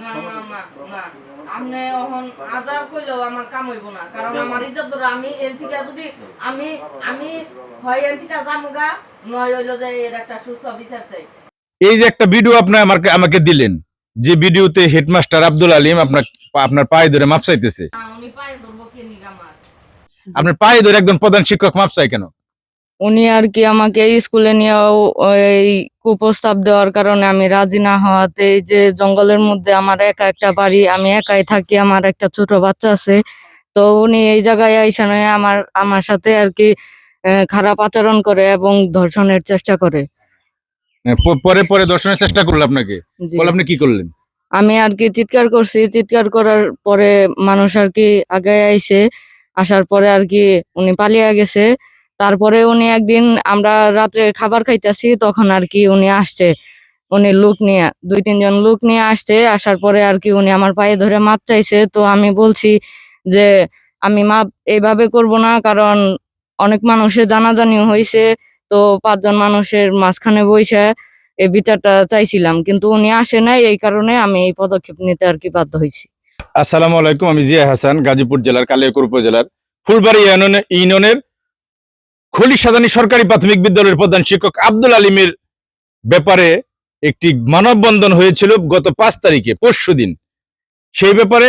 না না না না। আপনি এখন আজার কইলেও আমার কাম হইব না। কারণ আমার ইজ্জত ধরে আমি এর থেকে যদি আমি আমি হয় এর থেকে জামুগা নয় হইল যে এর একটা সুস্থ বিচার চাই। এই যে একটা ভিডিও আপনি আমাকে আমাকে দিলেন যে ভিডিওতে হেডমাস্টার আব্দুল আলিম আপনার আপনার পায়ে ধরে মাপ চাইতেছে। আপনার পায়ে ধরে একজন প্রধান শিক্ষক মাপ চাই কেন? উনি আর কি আমাকে স্কুলে নিয়ে এই কুপ্রস্তাব দেওয়ার কারণে আমি রাজি না হওয়াতে এই যে জঙ্গলের মধ্যে আমার একা একটা বাড়ি আমি একাই থাকি আমার একটা ছোট বাচ্চা আছে। তো উনি এই জায়গায় আইসা নয় আমার আমার সাথে আর কি খারাপ আচরণ করে এবং ধর্ষণের চেষ্টা করে। পরে পরে ধর্ষণের চেষ্টা করল আপনাকে? আপনি কি করলেন? আমি আর কি চিৎকার করছি চিৎকার করার পরে মানুষ আর কি আগে আইসে আসার পরে আর কি উনি পালিয়ে গেছে। তারপরে উনি একদিন আমরা রাত্রে খাবার খাইতেছি, তখন আর কি উনি আসছে। উনি লোক নিয়ে, দুই তিনজন লোক নিয়ে আসছে, আসার পরে আর কি উনি আমার পায়ে ধরে মাপ চাইছে। তো আমি বলছি যে, আমি মাপ এইভাবে করব না, কারণ অনেক মানুষের জানাজানিও হয়েছে তো পাঁচজন মানুষের মাঝখানে বইসে এই বিচারটা চাইছিলাম, কিন্তু উনি আসে নাই, এই কারণে আমি এই পদক্ষেপ নিতে আর কি বাধ্য হয়েছি আসসালামু আলাইকুম, আমি জিয়া হাসান, গাজীপুর জেলার, কালিয়াকুর উপজেলার, ফুলবাড়ি ইউনিয়নে- ইউনিয়নের খলি সাদানি সরকারি প্রাথমিক বিদ্যালয়ের প্রধান শিক্ষক আব্দুল আলিমের ব্যাপারে একটি মানববন্ধন হয়েছিল গত পাঁচ তারিখে, পরশু দিন। সেই ব্যাপারে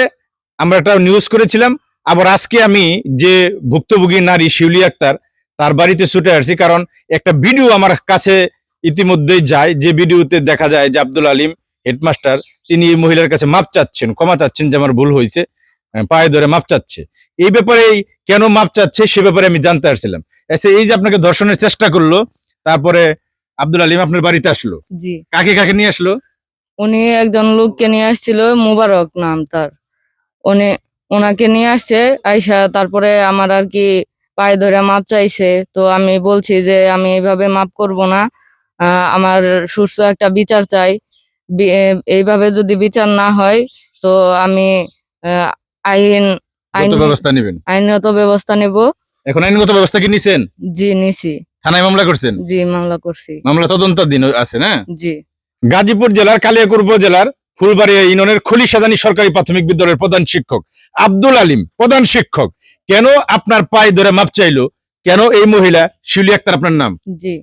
আমরা একটা নিউজ করেছিলাম। আবার আজকে আমি যে ভুক্তভোগী নারী শিউলি আক্তার, তার বাড়িতে ছুটে আসছি কারণ একটা ভিডিও আমার কাছে ইতিমধ্যেই যায়। যে ভিডিওতে দেখা যায় যে আব্দুল আলিম হেডমাস্টার, তিনি এই মহিলার কাছে মাপ চাচ্ছেন, ক্ষমা চাচ্ছেন যে আমার ভুল হয়েছে, পায়ে ধরে মাপ চাচ্ছে। এই ব্যাপারে কেন মাপ চাচ্ছে, সে ব্যাপারে আমি জানতে আসছিলাম। এসে এই যে আপনাকে ধর্ষণের চেষ্টা করল তারপরে আব্দুল আলিম আপনার বাড়িতে আসলো। জি। কাকে কাকে নিয়ে আসলো? উনি একজন লোককে নিয়ে আসছিল মুবারক নাম তার। উনি ওনাকে নিয়ে আসছে আইসা তারপরে আমার আর কি পায়ে ধরে মাপ চাইছে। তো আমি বলছি যে আমি এইভাবে মাপ করব না। আমার সুস্থ একটা বিচার চাই। এইভাবে যদি বিচার না হয় তো আমি আইন আইনগত ব্যবস্থা নেবেন। আইনত ব্যবস্থা নেব। এখন আইনগত ব্যবস্থা কি নিছেন? জি নিছি। থানায় মামলা করছেন? জি মামলা করছি। মামলা তদন্তাধীন আছে না? জি। গাজীপুর জেলার কালিয়াকুর উপজেলার ফুলবাড়িয়া ইউনিয়নের খলি সাদানি সরকারি প্রাথমিক বিদ্যালয়ের প্রধান শিক্ষক আব্দুল আলিম প্রধান শিক্ষক। কেন আপনার পায়ে ধরে মাপ চাইলো? কেন এই মহিলা শিউলি আক্তার আপনার নাম? জি।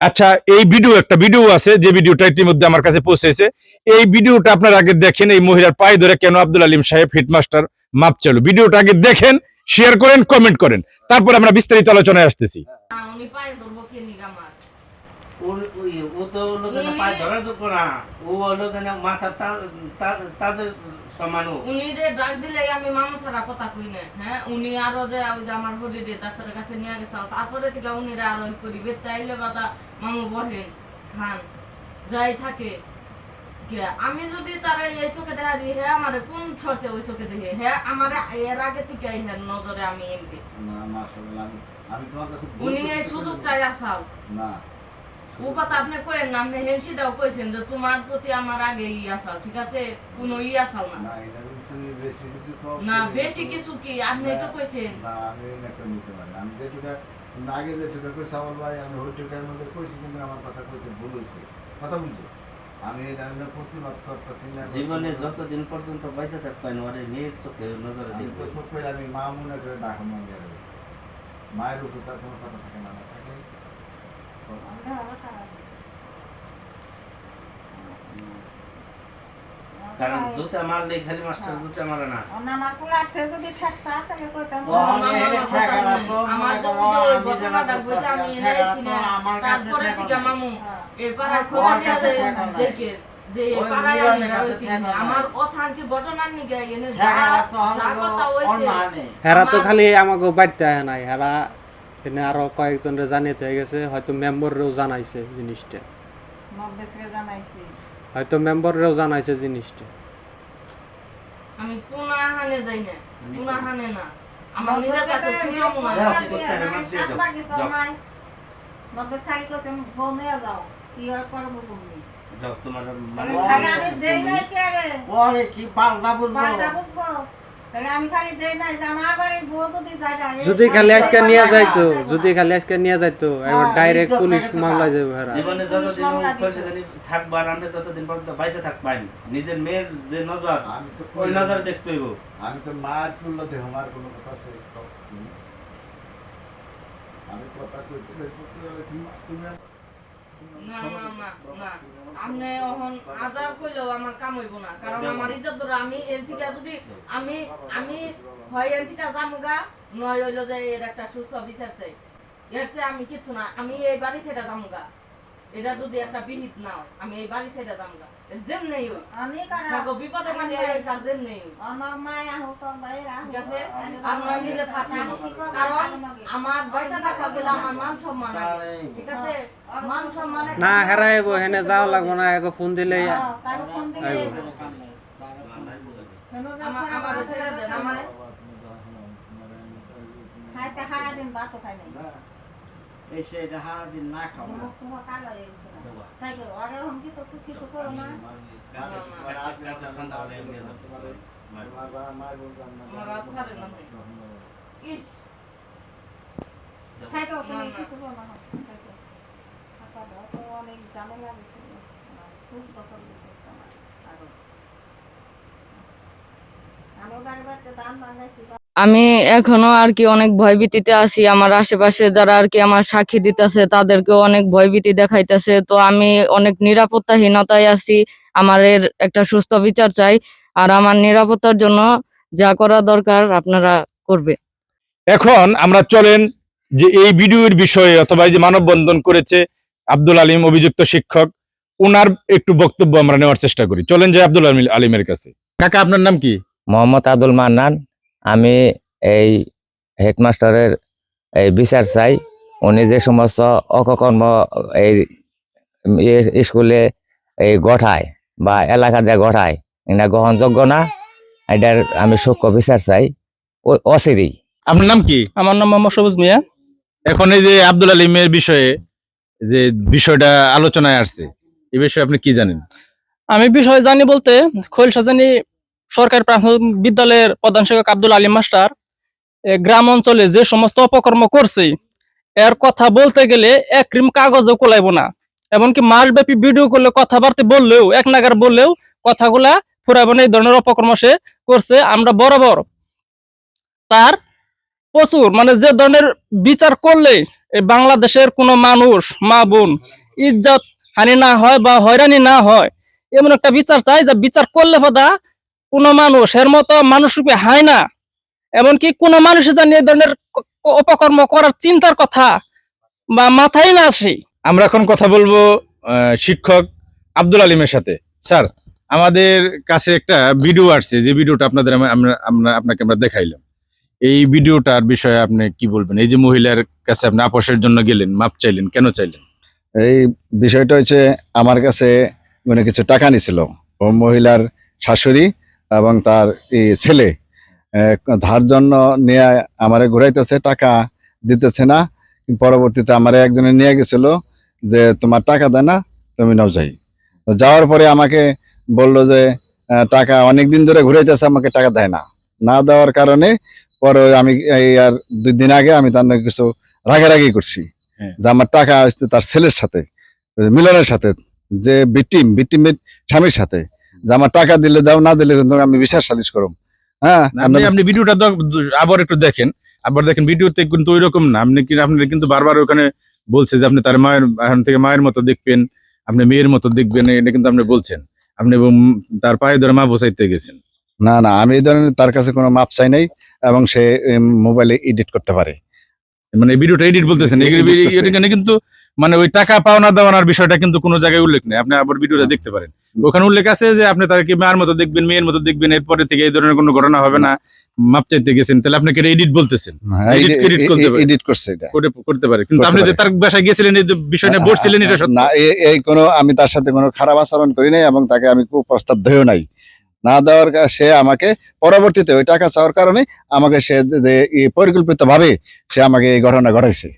আচ্ছা এই ভিডিও একটা ভিডিও আছে যে ভিডিওটা ইতিমধ্যে আমার কাছে পৌঁছেছে। এই ভিডিওটা আপনার আগে দেখেন এই মহিলার পায়ে ধরে কেন আব্দুল আলিম সাহেব হেডমাস্টার মাপ চাইলো? ভিডিওটা আগে দেখেন শেয়ার করেন কমেন্ট করেন। তারপর আমরা বিস্তারিত আলোচনায় আসতেছি। উনি ডাক দিলে আমি মামু ছাড়া কথা কই না হ্যাঁ? উনি আরও যে আমার ডাক্তারের কাছে নিয়ে গেছে তারপরে থেকে উনি আরও ই করি বেতে আইলে বাদা মামু বহেন খান যাই থাকে। আমি যদি তারা এই চোখে দেখা দিই হ্যাঁ আমার কোন শর্তে ওই চোখে দেখে? হ্যাঁ আমার এর আগে থেকে হ্যাঁ নজরে আমি এমপি আমি আমি তোমার কাছে উনি এই সুযোগটাই আসাল। না। ও কথা আপনি কইেন না আপনি হেলসিটাও কইছেন যে তোমার প্রতি আমার আগে ই আসাল ঠিক আছে? কোনো ই আসাল না। না বেশি কিছু কি? আপনি তো কইছেন। না আমি নিতে পারি আমি যেটুকা আগে যেটুকা কইছি আমার ভাই আমি ওইটুকার মধ্যে কইছি কিন্তু আমার কথা কইতে ভুল হয়েছে কথা বুঝছ? আমি এটা নিয়ে প্রতিবাদ করতেছি না জীবনে যতদিন পর্যন্ত বেঁচে থাকবেন ওরে মেয়ের চোখে নজরে দেখবেন খুব কই আমি মা মনে করে ডাকা মন যাবে মায়ের উপর তার কোনো কথা থাকে না না থাকে? কারণ জুতা মারলে খালি মাস্টার জুতা মারে না আমার কুলাঠে যদি ঠেকতা তাহলে কইতাম ও, আমি এনে ঠেকানা তো মনে করো, আমি যেন বুঝতে আমি এনেছি না। আমার কাছে তারপরে থেকে নাই। মামু হ্যাঁ। এর পাড়ায় খবর নিয়ে কাছে যে ঠেকানা নাই। দেখে যে পাড়ায় আমি মিলনের কাছে বেরোইছি ঠেকানা নাই। আমার অথাঙ্কি ঘটনার নিগে এনে যা ঠেকানা তো যা হলো কথা হইছে অন্যায় হেরা তো খালি আমাকে বাড়িতে আহে নাই হেরা এনে আরও কয়েকজনের জানিয়ে হয়ে গেছে হয়তো মেম্বাররেও জানাইছে জিনিসটা জানাইছি হয়তো মেম্বাররাও জানাইছে জিনিসটা। আমি কোন আহানে যাই না কোন আহানে না। আমার নিজের কাছে সুযোগ মনে হয়। যাও। মগবেস খালি কইছে বউ নিয়ে যাও কি আর করব তুমি যাও তোমার মানে আমি দেই না কি আরে ওরে কি পাল্টা বুঝব। পাল্টা বুঝব। তাহলে আমি খালি দেই নাই যে আমার বাড়ির বউ যদি জায়গা খালি আজকে নিয়ে যাইতো যদি খালি আজকে নিয়ে যাইতো হ্যাঁ, ডাইরেক্ট পুলিশ হয়ে বাবা। যাবে হেরা জীবনে যতদিন মামলা। খোলসাদানি আমরা যতদিন পর্যন্ত বাইসে থাকবানি নিজের মেয়ের যে নজর ওই নজর দেখতে হইব। আমি তো মায়ের তুল্য দেহ আমার কোনো কথা আছে? আমি কথা কইতে তুমি না না না না। আপনি এখন আজার কইলেও আমার কাম হইব না কারণ আমার ইজ্জত ধরে আমি এর থেকে যদি আমি আমি হয় এর থেকে যামগা নয় হইল যে এর একটা সুস্থ বিচার চাই। এর চেয়ে আমি কিচ্ছু না আমি এই বাড়ি সেটা যামগা এটা যদি একটা বিহিত না হয় আমি এই বাড়ি ছেড়ে যেম নেই হোক অনেক আর বিপদে মানে কাজ নেই হোক মায়া হোক বাইরা ঠিক আছে? নিজে থাকবেন কারণ আমার পয়সা টাকা গেলে আমার মান সম্মান আছে ঠিক আছে? মান না হেরাই হেনে যাওয়া লাগবো না এগো ফোন দিলেই তার ফোন দিলে আমার আমার ছেড়ে দেন আমার। খাইতে সারা দিন ভাতও খাই নাই। এই সেটা হারা দিন না বসে অনেক ঝামেলা গেছে খুব দখল গেছে আমার আরও আমিও গাড়ি বাড়তে দাম আমি এখনও আর কি অনেক ভয়ভীতিতে আছি। আমার আশেপাশে যারা আর কি আমার সাক্ষী দিতেছে তাদেরকেও অনেক ভয়ভীতি দেখাইতেছে। তো আমি অনেক নিরাপত্তাহীনতায় আছি। আমার এর একটা সুস্থ বিচার চাই। আর আমার নিরাপত্তার জন্য যা করা দরকার আপনারা করবে। এখন আমরা চলেন যে এই ভিডিওর বিষয়ে অথবা এই যে মানববন্ধন করেছে আব্দুল আলিম অভিযুক্ত শিক্ষক ওনার একটু বক্তব্য আমরা নেওয়ার চেষ্টা করি। চলেন যে আব্দুল আলিম- আলিমের কাছে। কাকা আপনার নাম কি? মোহাম্মদ আব্দুল মান্নান। আমি এই হেডমাস্টারের এই বিচার চাই। উনি যে সমস্ত অককর্ম এই স্কুলে এই গঠায় বা এলাকা দিয়ে গঠায় এটা গ্রহণযোগ্য না এটার আমি সূক্ষ্ম বিচার চাই। ও- অচিরেই। আপনার নাম কি? আমার নাম মোহাম্মদ সবুজ মিয়া। এখন এই যে আব্দুল আলিমের বিষয়ে যে বিষয়টা আলোচনায় আসছে এই বিষয়ে আপনি কি জানেন? আমি বিষয় জানি বলতে খৈলসা জানি সরকারি প্রাথমিক বিদ্যালয়ের প্রধান শিক্ষক আব্দুল আলী মাস্টার গ্রাম অঞ্চলে যে সমস্ত অপকর্ম করছে, এর কথা বলতে গেলে এক ক্রিম কাগজও কোলাইব না। এমনকি মাসব্যাপী ভিডিও করলে কথাবার্তা বললেও, এক নাগার বললেও কথাগুলা ফুরাইব না, এই ধরনের অপকর্ম সে করছে, আমরা বরাবর। তার প্রচুর মানে যে ধরনের বিচার করলে বাংলাদেশের কোনো মানুষ, মা বোন ইজ্জত হানি না হয় বা হয়রানি না হয়, এমন একটা বিচার চাই যে বিচার করলে পদা কোনো মানুষ এর মতো মানুষ রূপে হয় না। এমনকি কোনো মানুষ জানি এই ধরনের অপকর্ম করার চিন্তার কথা বা মাথায় না আসে। আমরা এখন কথা বলব শিক্ষক আব্দুল আলিমের সাথে। স্যার আমাদের কাছে একটা ভিডিও আসছে যে ভিডিওটা আপনাদের আমরা আমরা আপনাকে আমরা দেখাইলাম। এই ভিডিওটার বিষয়ে আপনি কি বলবেন? এই যে মহিলার কাছে আপনি আপসের জন্য গেলেন মাপ চাইলেন কেন চাইলেন? এই বিষয়টা হচ্ছে আমার কাছে মানে কিছু টাকা নিছিল। ও মহিলার শাশুড়ি এবং তার এই ছেলে ধার জন্য নিয়ে আমারে ঘুরাইতেছে টাকা দিতেছে না। পরবর্তীতে আমার একজনে নিয়ে গেছিল যে তোমার টাকা দেয় না তুমি নাও যাই। যাওয়ার পরে আমাকে বলল যে টাকা অনেক দিন ধরে ঘুরাইতেছে আমাকে টাকা দেয় না। না দেওয়ার কারণে পরে আমি এই আর দুই দিন আগে আমি তার কিছু রাগারাগি করছি হ্যাঁ। যে আমার টাকা আসছে তার ছেলের সাথে মিলনের সাথে যে বিটিম বিটিমের স্বামীর সাথে। যে আমার টাকা দিলে দাও না দিলে কিন্তু আমি বিশ্বাস সালিশ করব হ্যাঁ? আপনি ভিডিওটা আবার একটু দেখেন। আবার দেখেন ভিডিওতে কিন্তু ওই রকম না। আপনি কি আপনি কিন্তু বারবার ওখানে বলছে যে আপনি তার মায়ের এখন থেকে মায়ের মতো দেখবেন আপনি মেয়ের মতো দেখবেন এটা কিন্তু আপনি বলছেন। আপনি এবং তার পায়ে ধরে মা বসাইতে গেছেন। না না আমি এই ধরনের তার কাছে কোনো মাপ চাই নাই এবং সে মোবাইলে এডিট করতে পারে। মানে ভিডিওটা এডিট বলতেছেন। এখানে কিন্তু মানে ওই টাকা পাওনা দেওয়ানোর বিষয়টা কিন্তু কোনো জায়গায় উল্লেখ নেই। আপনি আবার ভিডিওটা দেখতে পারেন। ওখানে উল্লেখ আছে যে আপনি তাকে মায়ের মতো দেখবেন মেয়ের মতো দেখবেন এরপরে থেকে এই ধরনের কোনো ঘটনা হবে না। মাপ চাইতে গেছেন তাহলে আপনাকে এডিট বলতেছেন। করতে পারে। এডিট করছে এটা। করতে পারে। কিন্তু আপনি যে তার বাসায় গেছিলেন এই বিষয় নিয়ে বসছিলেন এটা না এই কোনো আমি তার সাথে কোনো খারাপ আচরণ করি নাই এবং তাকে আমি খুব প্রস্তাব দেও নাই। না দেওয়ার সে আমাকে পরবর্তীতে ওই টাকা চাওয়ার কারণে আমাকে সে পরিকল্পিত ভাবে সে আমাকে এই ঘটনা ঘটাইছে।